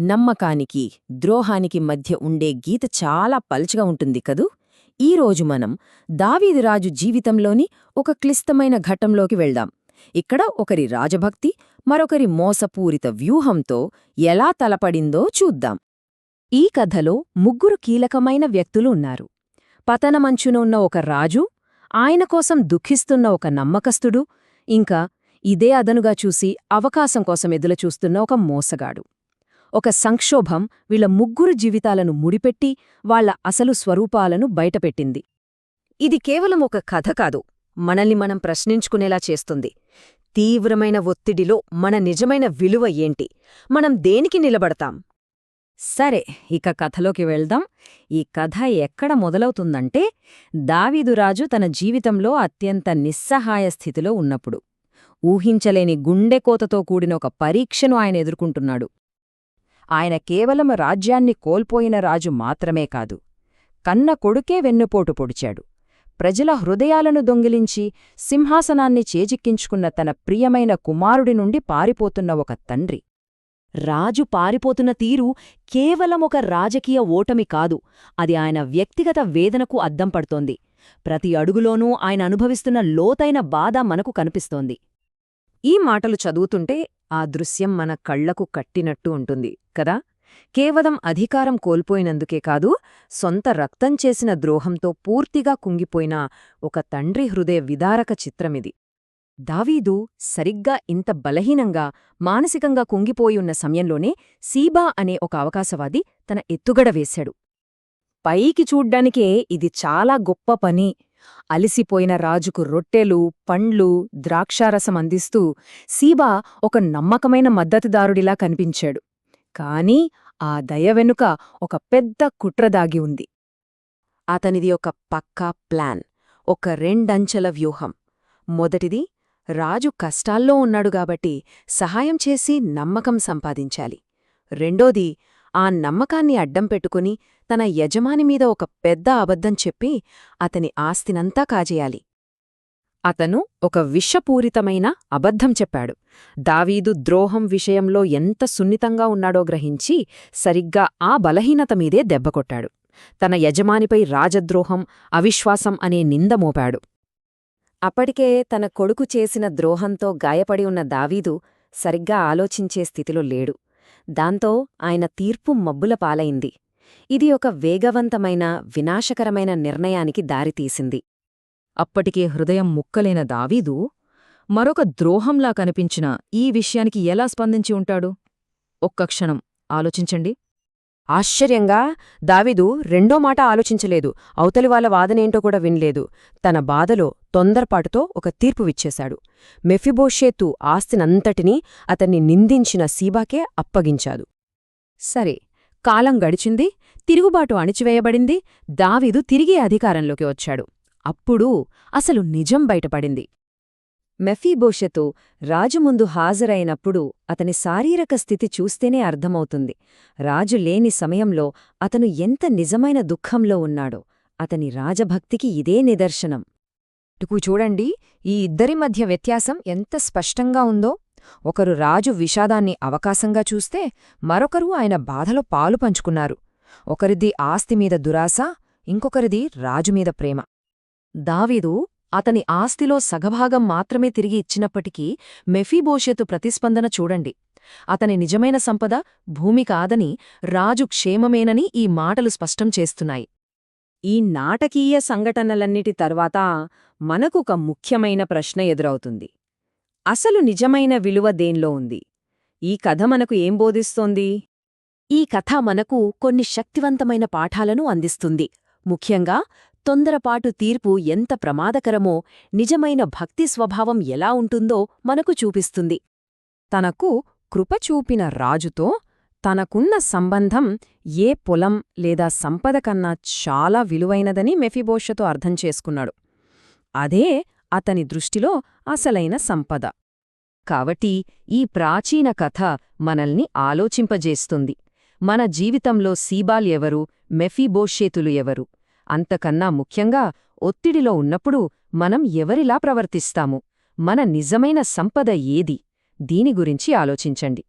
నమ్మకానికి ద్రోహానికి మధ్య ఉండే గీత చాలా పలుచగా ఉంటుంది కదూ? ఈరోజు మనం దావీదురాజు జీవితంలోని ఒక క్లిష్టమైన ఘట్టంలోకి వెళ్దాం. ఇక్కడ ఒకరి రాజభక్తి మరొకరి మోసపూరిత వ్యూహంతో ఎలా తలపడిందో చూద్దాం. ఈ కథలో ముగ్గురు కీలకమైన వ్యక్తులు ఉన్నారు. పతనమంచున ఉన్న ఒక రాజు ఆయన కోసం దుఃఖిస్తున్న ఒక నమ్మకస్తుడు ఇంకా ఇదే అదనుగా చూసి అవకాశం కోసం ఎదులచూస్తున్న ఒక మోసగాడు. ఒక సంక్షోభం వీళ్ళ ముగ్గురు జీవితాలను ముడిపెట్టి వాళ్ళ అసలు స్వరూపాలను బయటపెట్టింది. ఇది కేవలం ఒక కథ కాదు మనల్ని మనం ప్రశ్నించుకునేలా చేస్తుంది. తీవ్రమైన ఒత్తిడిలో మన నిజమైన విలువ ఏంటి? మనం దేనికి నిలబడతాం? సరే ఇక కథలోకి వెళ్దాం. ఈ కథ ఎక్కడ మొదలవుతుందంటే దావీదురాజు తన జీవితంలో అత్యంత నిస్సహాయ స్థితిలో ఉన్నప్పుడు. ఊహించలేని గుండెకోతతో కూడిన ఒక పరీక్షను ఆయన ఎదుర్కొంటున్నాడు. ఆయన కేవలం రాజ్యాన్ని కోల్పోయిన రాజు మాత్రమే కాదు కన్న కొడుకే వెన్నుపోటు పొడిచాడు. ప్రజల హృదయాలను దొంగిలించి సింహాసనాన్ని చేజిక్కించుకున్న తన ప్రియమైన కుమారుడి నుండి పారిపోతున్న ఒక తండ్రి. రాజు పారిపోతున్న తీరు కేవలం ఒక రాజకీయ ఓటమి కాదు అది ఆయన వ్యక్తిగత వేదనకు అద్దం పడుతోంది. ప్రతి అడుగులోనూ ఆయన అనుభవిస్తున్న లోతైన బాధ మనకు కనిపిస్తోంది. ఈ మాటలు చదువుతుంటే ఆ దృశ్యం మన కళ్ళకు కట్టినట్టు ఉంటుంది కదా? కేవలం అధికారం కోల్పోయినందుకే కాదు సొంత రక్తం చేసిన ద్రోహంతో పూర్తిగా కుంగిపోయిన ఒక తండ్రి హృదయ విదారక చిత్రమిది. దావీదు సరిగ్గా ఇంత బలహీనంగా మానసికంగా కుంగిపోయున్న సమయంలోనే సీబా అనే ఒక అవకాశవాది తన ఎత్తుగడ వేశాడు. పైకి చూడ్డానికే ఇది చాలా గొప్ప పని అలిసిపోయిన రాజుకు రొట్టెలు పండ్లు ద్రాక్షారసం అందిస్తూ సీబా ఒక నమ్మకమైన మద్దతుదారుడిలా కనిపించాడు. కాని ఆ దయ వెనుక ఒక పెద్ద కుట్రదాగి ఉంది. అతనిది ఒక పక్కా ప్లాన్ ఒక రెండంచెల వ్యూహం. మొదటిది రాజు కష్టాల్లో ఉన్నాడు కాబట్టి సహాయం చేసి నమ్మకం సంపాదించాలి. రెండోది ఆ నమ్మకాన్ని అడ్డం పెట్టుకుని తన యజమాని మీద ఒక పెద్ద అబద్ధం చెప్పి అతని ఆస్తినంతా కాజేయాలి. అతను ఒక విషపూరితమైన అబద్ధం చెప్పాడు. దావీదు ద్రోహం విషయంలో ఎంత సున్నితంగా ఉన్నాడో గ్రహించి సరిగ్గా ఆ బలహీనత మీదే దెబ్బకొట్టాడు తన యజమానిపై రాజద్రోహం అవిశ్వాసం అనే నింద మోపాడు. అప్పటికే తన కొడుకు చేసిన ద్రోహంతో గాయపడి ఉన్న దావీదు సరిగ్గా ఆలోచించే స్థితిలో లేడు. దాంతో ఆయన తీర్పు మబ్బుల పాలైంది. ఇది ఒక వేగవంతమైన వినాశకరమైన నిర్ణయానికి దారితీసింది అప్పటికే హృదయం ముక్కలైన దావీదు మరొక ద్రోహంలా కనిపించిన ఈ విషయానికి ఎలా స్పందించి ఉంటాడు? ఒక్క క్షణం. ఆలోచించండి. ఆశ్చర్యంగా దావీదు రెండో మాట ఆలోచించలేదు. అవతలివాళ్ళ వాదనేంటో కూడా వినలేదు. తన బాధలో తొందరపాటుతో ఒక తీర్పు విచ్చేశాడు మెఫిబోషేతు ఆస్తినంతటినీ అతన్ని నిందించిన సీబాకే అప్పగించాడు సరే కాలం గడిచింది తిరుగుబాటు అణిచివేయబడింది దావీదు తిరిగి అధికారంలోకి వచ్చాడు. అప్పుడు అసలు నిజం బయటపడింది. మెఫీబోషెతు రాజు ముందు హాజరైనప్పుడు అతని శారీరక స్థితి చూస్తేనే అర్థమవుతుంది. రాజు లేని సమయంలో అతను ఎంత నిజమైన దుఃఖంలో ఉన్నాడో అతని రాజభక్తికి ఇదే నిదర్శనం. ఇటుకు చూడండి ఈ ఇద్దరి మధ్య వ్యత్యాసం ఎంత స్పష్టంగా ఉందో. ఒకరు రాజు విషాదాన్ని అవకాశంగా చూస్తే మరొకరు ఆయన బాధలో పాలు పంచుకున్నారు. ఒకరిది ఆస్తిమీద దురాశ ఇంకొకరిది రాజుమీద ప్రేమ. దావీదు అతని ఆస్తిలో సగభాగం మాత్రమే తిరిగి ఇచ్చినప్పటికీ మెఫీబోషెతు ప్రతిస్పందన చూడండి. అతని నిజమైన సంపద భూమి కాదని రాజు క్షేమమేనని ఈ మాటలు స్పష్టం చేస్తున్నాయి. ఈ నాటకీయ సంఘటనలన్నిటి తర్వాత మనకొక ముఖ్యమైన ప్రశ్న ఎదురవుతుంది. అసలు నిజమైన విలువ దేన్లో ఉంది? ఈ కథ మనకు ఏం బోధిస్తోంది? ఈ కథ మనకు కొన్ని శక్తివంతమైన పాఠాలను అందిస్తుంది. ముఖ్యంగా తొందరపాటు తీర్పు ఎంత ప్రమాదకరమో నిజమైన భక్తి స్వభావం ఎలా ఉంటుందో మనకు చూపిస్తుంది. తనకు కృపచూపిన రాజుతో తనకున్న సంబంధం ఏ పొలం లేదా సంపద కన్నా చాలా విలువైనదని మెఫిబోషతో అర్థం చేసుకున్నాడు. అదే అతని దృష్టిలో అసలైన సంపద. కాబట్టి ఈ ప్రాచీన కథ మనల్ని ఆలోచింపజేస్తుంది. మన జీవితంలో సీబాల్ ఎవరు మెఫీబోషేతులు ఎవరు? అంతకన్నా ముఖ్యంగా ఒత్తిడిలో ఉన్నప్పుడు మనం ఎవరిలా ప్రవర్తిస్తాము? మన నిజమైన సంపద ఏది? దీని గురించి ఆలోచించండి.